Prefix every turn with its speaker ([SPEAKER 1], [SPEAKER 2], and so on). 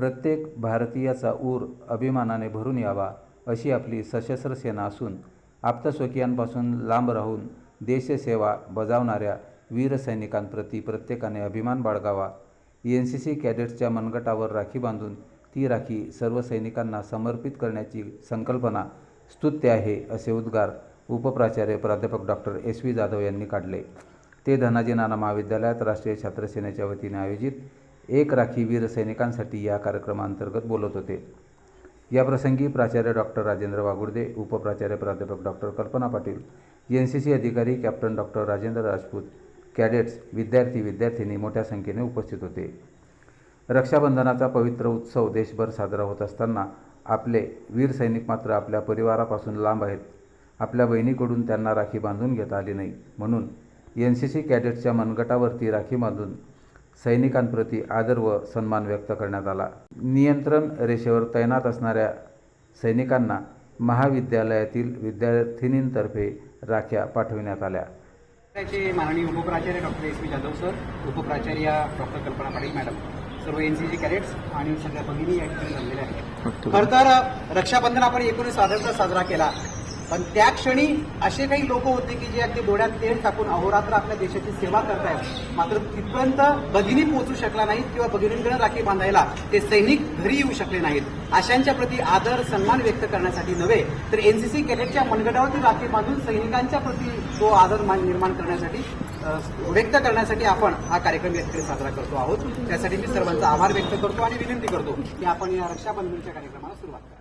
[SPEAKER 1] प्रत्येक भारतीयाचा ऊर अभिमानाने भरून यावा अशी आपली सशस्त्र सेना असून आप्तस्वकीयांपासून लांब राहून देशसेवा बजावणाऱ्या वीर सैनिकांप्रती प्रत्येकाने अभिमान बाळगावा. एन सी सी कॅडेट्सच्या मनगटावर राखी बांधून ती राखी सर्व सैनिकांना समर्पित करण्याची संकल्पना स्तुत्य आहे असे उद्गार उपप्राचार्य प्राध्यापक डॉक्टर एस व्ही जाधव यांनी काढले. ते धनाजी नाना महाविद्यालयात राष्ट्रीय छात्रसेनेच्या वतीने आयोजित एक राखी वीर सैनिकांसाठी या कार्यक्रमांतर्गत बोलत होते. या प्रसंगी प्राचार्य डॉक्टर राजेंद्र वागुर्दे उपप्राचार्य प्राध्यापक doctor Kalpana Patil N C C अधिकारी captain doctor Rajendra Rajput cadets विद्यार्थी विद्यार्थिनी मोठ्या संख्येने उपस्थित होते. रक्षाबंधनाचा पवित्र उत्सव देशभर साजरा होत असताना आपले वीर सैनिक मात्र आपल्या परिवारापासून लांब आहेत. आपल्या बहिणीकडून त्यांना राखी बांधून घेता आली नाही. म्हणून एन सी सी कॅडेट्सच्या मनगटावरती राखी बांधून सैनिकांप्रती आदर व सन्मान व्यक्त करण्यात आला. नियंत्रण रेषेवर तैनात असणाऱ्या सैनिकांना महाविद्यालयातील विद्यार्थिनींतर्फे राख्या पाठविण्यात आल्या.
[SPEAKER 2] माननीय उपप्राचार्य doctor S P Jadhav sir उपप्राचार्य doctor Kalpana Patil madam सर्व एन सी सी कॅडेट्स आणि सगळ्या भगिनी या ठिकाणी जमलेल्या आहेत. खरं तर रक्षाबंधन आपण एकोणीस स्वातंत्र्य साजरा केला. पण त्या क्षणी असे काही लोक होते की जे अगदी डोळ्यात तेल टाकून अहोरात्र आपल्या देशाची सेवा करतायत. मात्र तिथपर्यंत भगिनी पोहोचू शकला नाहीत किंवा भगिनींकडे राखी बांधायला ते सैनिक घरी येऊ शकले नाहीत. अशांच्या प्रती आदर सन्मान व्यक्त करण्यासाठी नव्हे तर एनसीसी कॅडेटच्या मनगटावरती राखी बांधून सैनिकांच्या प्रती तो आदर मान निर्माण करण्यासाठी व्यक्त करण्यासाठी आपण हा कार्यक्रम व्यक्ती साजरा करतो आहोत. त्यासाठी मी सर्वांचा आभार व्यक्त करतो आणि विनंती करतो की आपण या रक्षाबंधनच्या कार्यक्रमाला सुरुवात करा.